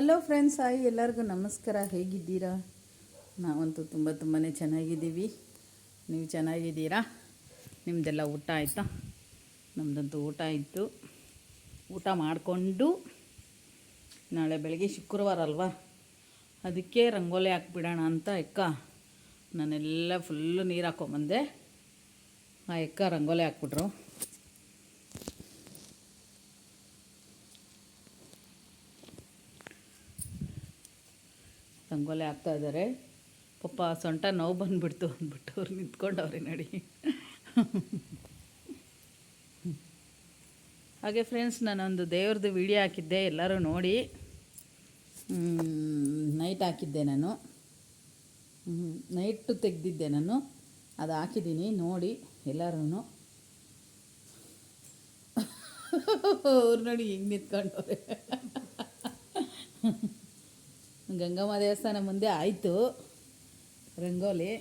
Hello friends hi ಎಲ್ಲರಿಗೂ ನಮಸ್ಕಾರ. ಹೇಗಿದ್ದೀರಾ? ನಾವಂತೂ ತುಂಬ ತುಂಬಾ ಚೆನ್ನಾಗಿದ್ದೀವಿ. ನೀವು ಚೆನ್ನಾಗಿದ್ದೀರಾ? ನಿಮ್ಮದೆಲ್ಲ ಊಟ ಆಯಿತಾ? ನಮ್ಮದಂತೂ ಊಟ ಆಯಿತು. ಊಟ ಮಾಡಿಕೊಂಡು ನಾಳೆ ಬೆಳಗ್ಗೆ ಶುಕ್ರವಾರ ಅಲ್ವಾ? ಅದಕ್ಕೆ ರಂಗೋಲಿ ಹಾಕ್ಬಿಡೋಣ ಅಂತ ಎಕ್ಕ ನಾನೆಲ್ಲ ಫುಲ್ಲು ನೀರು ಹಾಕೊಂಬಂದೆ. ಆ ಎಕ್ಕ ರಂಗೋಲಿ ಹಾಕ್ಬಿಟ್ರು. ರಂಗೋಲಿ ಹಾಕ್ತಾ ಇದ್ದಾರೆ. ಪಾಪ ಸೊಂಟ ನೋವು ಬಂದುಬಿಡ್ತು ಅಂದ್ಬಿಟ್ಟು ಅವ್ರು ನಿಂತ್ಕೊಂಡವ್ರೆ ನಡಿ. ಹಾಗೆ ಫ್ರೆಂಡ್ಸ್ ನಾನೊಂದು ದೇವ್ರದ್ದು ವಿಡಿಯೋ ಹಾಕಿದ್ದೆ, ಎಲ್ಲರೂ ನೋಡಿ. ನೈಟ್ ಹಾಕಿದ್ದೆ ನಾನು. ನೈಟು ತೆಗೆದಿದ್ದೆ ನಾನು. ಅದು ಹಾಕಿದ್ದೀನಿ ನೋಡಿ ಎಲ್ಲರೂ ಅವ್ರು ನೋಡಿ ಹಿಂಗೆ ನಿಂತ್ಕೊಂಡವ್ರೆ. ಗಂಗಮ್ಮ ದೇವಸ್ಥಾನ ಮುಂದೆ ಆಯಿತು. ರಂಗೋಲಿ.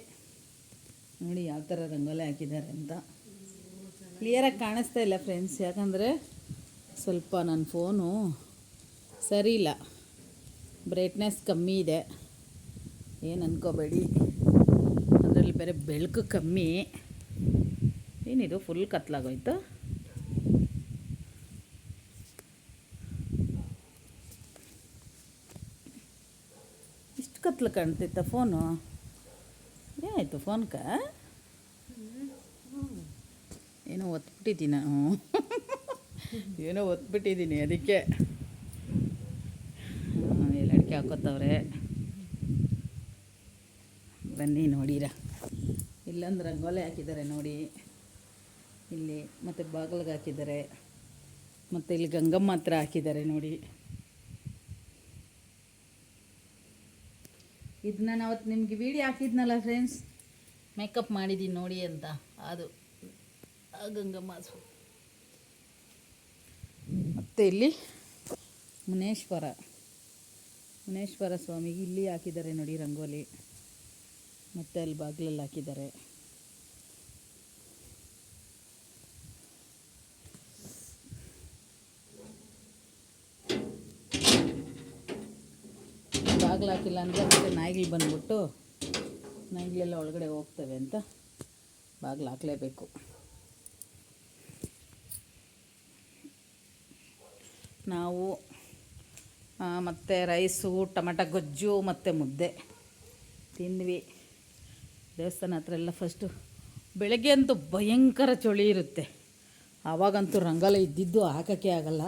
ನೋಡಿ ಯಾವ ಥರ ರಂಗೋಲಿ ಹಾಕಿದ್ದಾರೆ ಅಂತ. ಕ್ಲಿಯರಾಗಿ ಕಾಣಿಸ್ತಾ ಇಲ್ಲ ಫ್ರೆಂಡ್ಸ್ ಯಾಕಂದರೆ ಸ್ವಲ್ಪ ನನ್ನ ಫೋನು ಸರಿ ಇಲ್ಲ. ಬ್ರೈಟ್ನೆಸ್ ಕಮ್ಮಿ ಇದೆ. ಏನು ಅನ್ಕೋಬೇಡಿ. ಅದರಲ್ಲಿ ಬೇರೆ ಬೆಳಕು ಕಮ್ಮಿ. ಏನಿದು? ಫುಲ್ ಕತ್ಲಾಗೋಯ್ತು ಇಷ್ಟು ಕತ್ಲು ಕಾಣ್ತಿತ್ತ ಫೋನು ಏನಾಯಿತು ಫೋನ್ಕ ಏನೋ ಒತ್ಬಿಟ್ಟಿದ್ದೀನಿ ನಾನು ಏನೋ ಒತ್ಬಿಟ್ಟಿದ್ದೀನಿ ಅದಕ್ಕೆ. ಎಲ್ಲ ಅಡಿಕೆ ಹಾಕೋತವ್ರೆ. ಬನ್ನಿ ನೋಡಿರ. ಇಲ್ಲಂದ್ರೆ ರಂಗೋಲಿ ಹಾಕಿದ್ದಾರೆ ನೋಡಿ. ಇಲ್ಲಿ ಮತ್ತು ಬಾಗಿಲಿಗೆ ಹಾಕಿದ್ದಾರೆ. ಮತ್ತು ಇಲ್ಲಿ ಗಂಗಮ್ಮ ಹತ್ರ ಹಾಕಿದ್ದಾರೆ ನೋಡಿ. ಇದು ನಾನು ಅವತ್ತು ನಿಮಗೆ ವಿಡಿಯೋ ಹಾಕಿದ್ನಲ್ಲ ಫ್ರೆಂಡ್ಸ್ ಮೇಕಪ್ ಮಾಡಿದ್ದೀನಿ ನೋಡಿ ಅಂತ. ಅದು ಗಂಗಮ್ಮ ಮತ್ತು ಇಲ್ಲಿ ಮುನೇಶ್ವರ. ಮುನೇಶ್ವರ ಸ್ವಾಮಿಗೆ ಇಲ್ಲಿ ಹಾಕಿದ್ದಾರೆ ನೋಡಿ ರಂಗೋಲಿ. ಮತ್ತು ಅಲ್ಲಿ ಬಾಗಿಲಲ್ಲಿ ಹಾಕಿದ್ದಾರೆ. ಬಾಗಿಲು ಹಾಕಿಲ್ಲ ಅಂದರೆ ಮತ್ತೆ ನಾಯಿಗಳು ಬಂದ್ಬಿಟ್ಟು ನಾಯಿಗಳೆಲ್ಲ ಒಳಗಡೆ ಹೋಗ್ತವೆ ಅಂತ ಬಾಗಿಲು ಹಾಕಲೇಬೇಕು ನಾವು ಮತ್ತು ರೈಸು, ಟೊಮೆಟೊ ಗೊಜ್ಜು, ಮತ್ತು ಮುದ್ದೆ ತಿಂದ್ವಿ. ದೇವಸ್ಥಾನ ಹತ್ರ ಎಲ್ಲ ಫಸ್ಟು ಬೆಳಗ್ಗೆ ಅಂತೂ ಭಯಂಕರ ಚಳಿ ಇರುತ್ತೆ. ಆವಾಗಂತೂ ರಂಗಲ ಇದ್ದಿದ್ದು ಹಾಕೋಕ್ಕೆ ಆಗಲ್ಲ.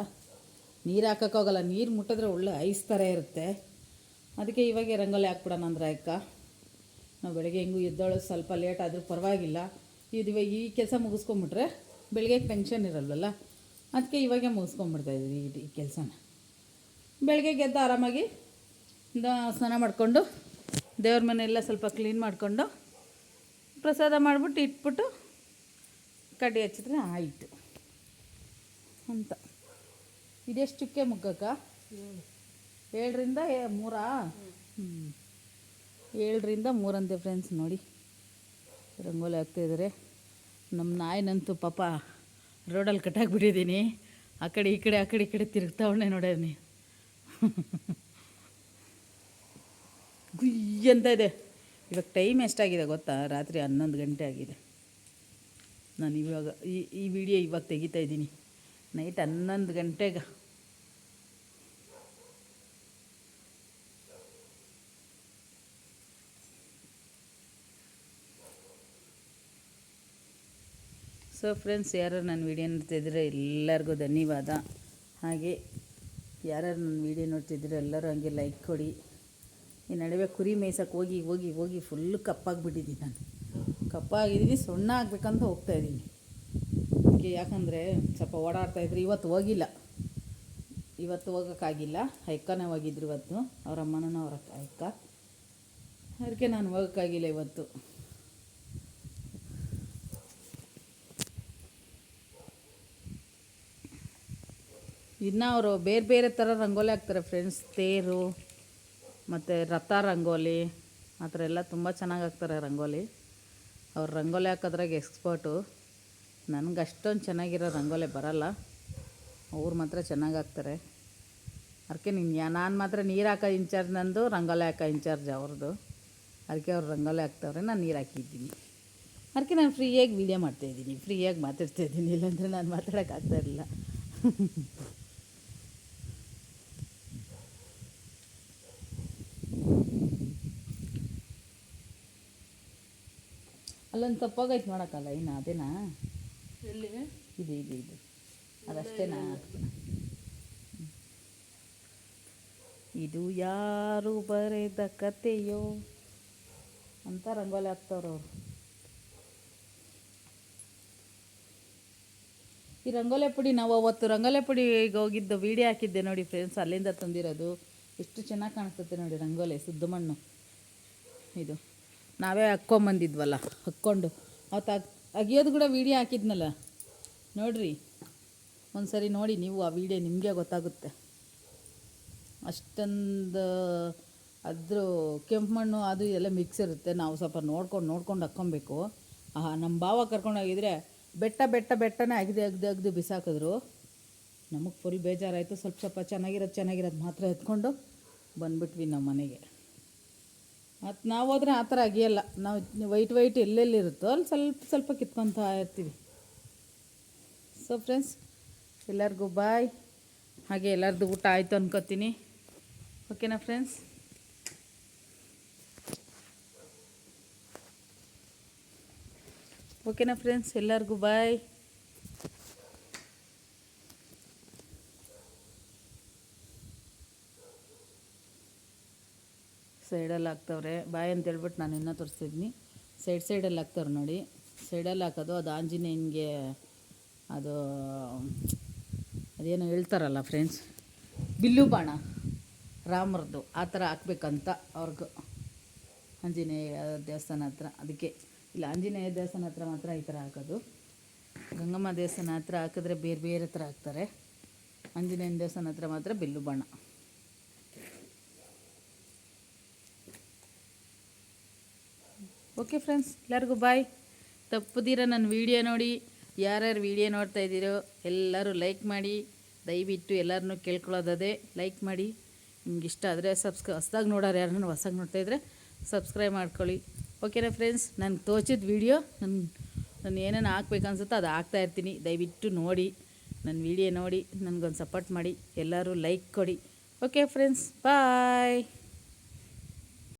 ನೀರು ಹಾಕೋಕ್ಕಾಗಲ್ಲ ನೀರು ಮುಟ್ಟಿದ್ರೆ ಒಳ್ಳೆ ಐಸ್ ಥರ ಇರುತ್ತೆ. ಅದಕ್ಕೆ ಇವಾಗೆ ರಂಗೋಲಿ ಹಾಕ್ಬಿಡೋಣ ಅಂದ್ರೆ ಅಕ್ಕ ನಾವು ಬೆಳಗ್ಗೆ ಹೆಂಗೂ ಎದ್ದೋಳು ಸ್ವಲ್ಪ ಲೇಟ್ ಆದರೂ ಪರವಾಗಿಲ್ಲ. ಇದು ಇವಾಗ ಈ ಕೆಲಸ ಮುಗಿಸ್ಕೊಂಬಿಟ್ರೆ ಬೆಳಗ್ಗೆ ಟೆನ್ಷನ್ ಇರಲ್ವಲ್ಲ? ಅದಕ್ಕೆ ಇವಾಗೆ ಮುಗಿಸ್ಕೊಂಬಿಡ್ತಾ ಇದ್ದೀವಿ ಈ- ಕೆಲಸನ. ಬೆಳಗ್ಗೆ ಗೆದ್ದು ಆರಾಮಾಗಿ ಸ್ನಾನ ಮಾಡಿಕೊಂಡು ದೇವ್ರ ಮನೆಯೆಲ್ಲ ಸ್ವಲ್ಪ ಕ್ಲೀನ್ ಮಾಡಿಕೊಂಡು ಪ್ರಸಾದ ಮಾಡಿಬಿಟ್ಟು ಇಟ್ಬಿಟ್ಟು ಕಡ್ಡಿ ಹಚ್ಚಿದ್ರೆ ಆಯಿತು. ಅಂತ. ಇದೆಷ್ಟಕ್ಕೆ ಮುಗ್ಗಕ್ಕ? ಏಳರಿಂದ ಮೂರಾ? ಏಳರಿಂದ ಮೂರಂತೆ ಫ್ರೆಂಡ್ಸ್ ನೋಡಿ. ರಂಗೋಲಿ ಹಾಕ್ತಾಯಿದ್ದಾರೆ ನಮ್ಮ ನಾಯಿನಂತೂ ಪಾಪ ರೋಡಲ್ಲಿ ಕಟ್ಟಾಕ್ಬಿಟ್ಟಿದ್ದೀನಿ ಆ ಕಡೆ, ಈ ಕಡೆ, ಆ ಕಡೆ, ಈ ಕಡೆ ತಿರುಗ್ತಾವಣೆ ನೋಡೇನಿ ಗುಯ್ ಅಂತ ಇದೆ. ಇವಾಗ ಟೈಮ್ ಎಷ್ಟಾಗಿದೆ ಗೊತ್ತಾ? ರಾತ್ರಿ ಹನ್ನೊಂದು ಗಂಟೆ ಆಗಿದೆ. ನಾನು ಇವಾಗ ಈ ಈ ವಿಡಿಯೋ ಇವಾಗ ತೆಗಿತಾ ಇದ್ದೀನಿ. ನೈಟ್ ಹನ್ನೊಂದು ಗಂಟೆಗೆ ಸೊ ಫ್ರೆಂಡ್ಸ್ ಯಾರು ನನ್ನ ವೀಡಿಯೋ ನೋಡ್ತಿದ್ರೆ ಎಲ್ಲರಿಗೂ ಧನ್ಯವಾದ. ಹಾಗೆ ಯಾರ್ಯಾರು ನನ್ನ ವೀಡಿಯೋ ನೋಡ್ತಿದ್ರೆ ಎಲ್ಲರೂ ಹಂಗೆ ಲೈಕ್ ಕೊಡಿ. ಈ ನಡುವೆ ಕುರಿ ಮೇಯ್ಸಕ್ಕೆ ಹೋಗಿ ಹೋಗಿ ಹೋಗಿ ಫುಲ್ಲು ಕಪ್ಪಾಗಿಬಿಟ್ಟಿದ್ದೀನಿ ನಾನು. ಕಪ್ಪಾಗಿದ್ದೀನಿ ಸುಣ್ಣ ಆಗ್ಬೇಕಂತ ಹೋಗ್ತಾಯಿದ್ದೀನಿ ಅದಕ್ಕೆ ಯಾಕಂದರೆ ಸ್ವಲ್ಪ ಓಡಾಡ್ತಾ ಓಡಾಡ್ತಾಯಿದ್ರು ಇವತ್ತು ಹೋಗಿಲ್ಲ. ಇವತ್ತು ಹೋಗೋಕ್ಕಾಗಿಲ್ಲ. ಅಕ್ಕನೇ ಹೋಗಿದ್ರು ಇವತ್ತು. ಅವರ ಅಮ್ಮನೂ ಅವ್ರ ಅಕ್ಕ. ಅದಕ್ಕೆ ನಾನು ಹೋಗೋಕ್ಕಾಗಿಲ್ಲ ಇವತ್ತು. ಇನ್ನು ಅವರು ಬೇರೆ ಬೇರೆ ಥರ ರಂಗೋಲಿ ಹಾಕ್ತಾರೆ ಫ್ರೆಂಡ್ಸ್ ತೇರು, ಮತ್ತು ರಥ ರಂಗೋಲಿ, ಆ ಥರ ಎಲ್ಲ ತುಂಬ ಚೆನ್ನಾಗಿ ಹಾಕ್ತಾರೆ ರಂಗೋಲಿ. ಅವ್ರು ರಂಗೋಲಿ ಹಾಕೋದ್ರಾಗ ಎಕ್ಸ್ಪರ್ಟು ನನಗೆ ಅಷ್ಟೊಂದು ಚೆನ್ನಾಗಿರೋ ರಂಗೋಲಿ ಬರಲ್ಲ. ಅವ್ರು ಮಾತ್ರ ಚೆನ್ನಾಗಿ ಹಾಕ್ತಾರೆ. ಅದಕ್ಕೆ ನಿನ್ನ ನಾನು ಮಾತ್ರ ನೀರು ಹಾಕೋ ಇನ್ಚಾರ್ಜ್ ನಂದು, ರಂಗೋಲಿ ಹಾಕೋ ಇನ್ಚಾರ್ಜ್ ಅವ್ರದ್ದು ಅದಕ್ಕೆ ಅವ್ರು ರಂಗೋಲಿ ಹಾಕ್ತವ್ರೆ, ನಾನು ನೀರು ಹಾಕಿದ್ದೀನಿ. ಅದಕ್ಕೆ ನಾನು ಫ್ರೀಯಾಗಿ ವೀಡಿಯೋ ಮಾಡ್ತಾಯಿದ್ದೀನಿ ಫ್ರೀಯಾಗಿ ಮಾತಾಡ್ತಾ ಇದ್ದೀನಿ, ಇಲ್ಲಾಂದರೆ ನಾನು ಮಾತಾಡೋಕ್ಕಾಗ್ತಾ ಅಲ್ಲೊಂದು ತಪ್ಪಾಗೈತೆ ನೋಡೋಕ್ಕಲ್ಲ ಇನ್ನು ಅದೇನಾ? ಎಲ್ಲಿ ಇದು ಇದು ಇದು. ಅದಷ್ಟೇನಾ? ಇದು ಯಾರು ಬರೆದ ಕತೆಯೋ? ಅಂತ ರಂಗೋಲಿ ಹಾಕ್ತವ್ರವ್ರು ಈ ರಂಗೋಲೆ ಪುಡಿ ನಾವು ಅವತ್ತು ರಂಗೋಲೆ ಪುಡಿಗೆ ಹೋಗಿದ್ದು ವೀಡಿಯೋ ಹಾಕಿದ್ದೆ ನೋಡಿ ಫ್ರೆಂಡ್ಸ್ ಅಲ್ಲಿಂದ ತಂದಿರೋದು. ಎಷ್ಟು ಚೆನ್ನಾಗಿ ಕಾಣಿಸುತ್ತೆ ನೋಡಿ ರಂಗೋಲೆ ಸುದ್ದು ಮಣ್ಣು. ಇದು. ನಾವೇ ಹಾಕ್ಕೊಂಬಂದಿದ್ವಲ್ಲ, ಹಾಕ್ಕೊಂಡು. ಅವತ್ತು ಅಗ್, ಅಗಿಯೋದು ಕೂಡ ವೀಡಿಯೋ ಹಾಕಿದ್ನಲ್ಲ? ನೋಡ್ರಿ. ಒಂದು ಸರಿ ನೋಡಿ ನೀವು ಆ ವೀಡಿಯೋ ನಿಮಗೆ ಗೊತ್ತಾಗುತ್ತೆ. ಅಷ್ಟೊಂದು ಅದ್ರ ಕೆಂಪು ಮಣ್ಣು ಅದು ಎಲ್ಲ ಮಿಕ್ಸ್ ಇರುತ್ತೆ. ನಾವು ಸ್ವಲ್ಪ ನೋಡ್ಕೊಂಡು ನೋಡ್ಕೊಂಡು ಹಾಕ್ಕೊಬೇಕು. ಆ ನಮ್ಮ ಭಾವ ಕರ್ಕೊಂಡೋಗಿದ್ರೆ ಬೆಟ್ಟ ಬೆಟ್ಟ, ಬೆಟ್ಟನೇ ಅಗ್ದು ಅಗ್ದು ಅಗ್ದು ಬಿಸಾಕಿದ್ರು. ನಮಗೆ ಫುಲ್ ಬೇಜಾರಾಯಿತು. ಸ್ವಲ್ಪ ಸ್ವಲ್ಪ ಚೆನ್ನಾಗಿರೋದು ಚೆನ್ನಾಗಿರೋದು ಮಾತ್ರ ಎತ್ಕೊಂಡು ಬಂದ್ಬಿಟ್ವಿ ನಮ್ಮ ಮನೆಗೆ ಮತ್ತು ನಾವು ಹೋದ್ರೆ ಆ ಥರ ಅಗಿಯಲ್ಲ. ನಾವು ವೈಟ್ ವೈಟ್ ಎಲ್ಲೆಲ್ಲಿರುತ್ತೋ ಅಲ್ಲಿ ಸ್ವಲ್ಪ ಸ್ವಲ್ಪ ಕಿತ್ಕೊತಾ ಇರ್ತೀವಿ. ಸೊ ಫ್ರೆಂಡ್ಸ್ ಎಲ್ಲರಿಗೂ ಬಾಯ್ ಹಾಗೆ ಎಲ್ಲರದ್ದು ಊಟ ಆಯಿತು ಅನ್ಕೋತೀನಿ. ಓಕೆನಾ ಫ್ರೆಂಡ್ಸ್ ಓಕೆನಾ ಫ್ರೆಂಡ್ಸ್ ಎಲ್ಲರಿಗೂ ಬಾಯ್ ಸೈಡಲ್ಲಿ ಹಾಕ್ತವ್ರೆ. ಬಾಯ್ ಅಂತ ಹೇಳ್ಬಿಟ್ಟು ನಾನು ಇನ್ನೂ ತೋರಿಸ್ತಿದ್ನಿ. ಸೈಡ್ ಸೈಡಲ್ಲಿ ಹಾಕ್ತವ್ರೆ ನೋಡಿ. ಸೈಡಲ್ಲಿ ಹಾಕೋದು ಅದು ಆಂಜನೇಯನಿಗೆ ಅದು ಅದೇನೋ ಹೇಳ್ತಾರಲ್ಲ ಫ್ರೆಂಡ್ಸ್ ಬಿಲ್ಲು ಬಾಣ. ರಾಮರದ್ದು ಆ ಥರ ಹಾಕ್ಬೇಕಂತ ಅವ್ರಿಗೂ. ಆಂಜನೇಯ ದೇವಸ್ಥಾನ ಹತ್ರ. ಅದಕ್ಕೆ ಇಲ್ಲ, ಆಂಜನೇಯ ದೇವಸ್ಥಾನ ಹತ್ರ ಮಾತ್ರ ಈ ಥರ ಹಾಕೋದು. ಗಂಗಮ್ಮ ದೇವಸ್ಥಾನ ಹತ್ರ ಹಾಕಿದ್ರೆ ಬೇರೆ ಬೇರೆ ಥರ ಹಾಕ್ತಾರೆ. ಆಂಜನೇಯನ ದೇವಸ್ಥಾನ ಹತ್ರ ಮಾತ್ರ ಬಿಲ್ಲು ಬಾಣ. ಓಕೆ ಫ್ರೆಂಡ್ಸ್ ಎಲ್ಲರಿಗೂ ಬಾಯ್ ತಪ್ಪದಿರ ನನ್ನ ವೀಡಿಯೋ ನೋಡಿ. ಯಾರ್ಯಾರು ವೀಡಿಯೋ ನೋಡ್ತಾ ಇದ್ದೀರೋ ಎಲ್ಲರೂ ಲೈಕ್ ಮಾಡಿ. ದಯವಿಟ್ಟು ಎಲ್ಲರನ್ನೂ ಕೇಳ್ಕೊಳ್ಳೋದದೇ ಲೈಕ್ ಮಾಡಿ. ನಿಮ್ಗೆ ಇಷ್ಟ ಆದರೆ ಸಬ್ಸ್ಕ್ರೈ ಹೊಸ್ದಾಗಿ ನೋಡೋರು ಯಾರನ್ನ ಹೊಸಾಗಿ ನೋಡ್ತಾ ಇದ್ದರೆ ಸಬ್ಸ್ಕ್ರೈಬ್ ಮಾಡ್ಕೊಳ್ಳಿ. ಓಕೆನಾ ಫ್ರೆಂಡ್ಸ್ ನಾನು ತೋಚಿದ ವೀಡಿಯೋ ನನ್ನ ನಾನು ಏನೇನು ಹಾಕ್ಬೇಕನ್ಸುತ್ತೋ ಅದು ಹಾಕ್ತಾ ಇರ್ತೀನಿ. ದಯವಿಟ್ಟು ನೋಡಿ. ನನ್ನ ವೀಡಿಯೋ ನೋಡಿ. ನನಗೊಂದು ಸಪೋರ್ಟ್ ಮಾಡಿ. ಎಲ್ಲರೂ ಲೈಕ್ ಕೊಡಿ. Okay friends bye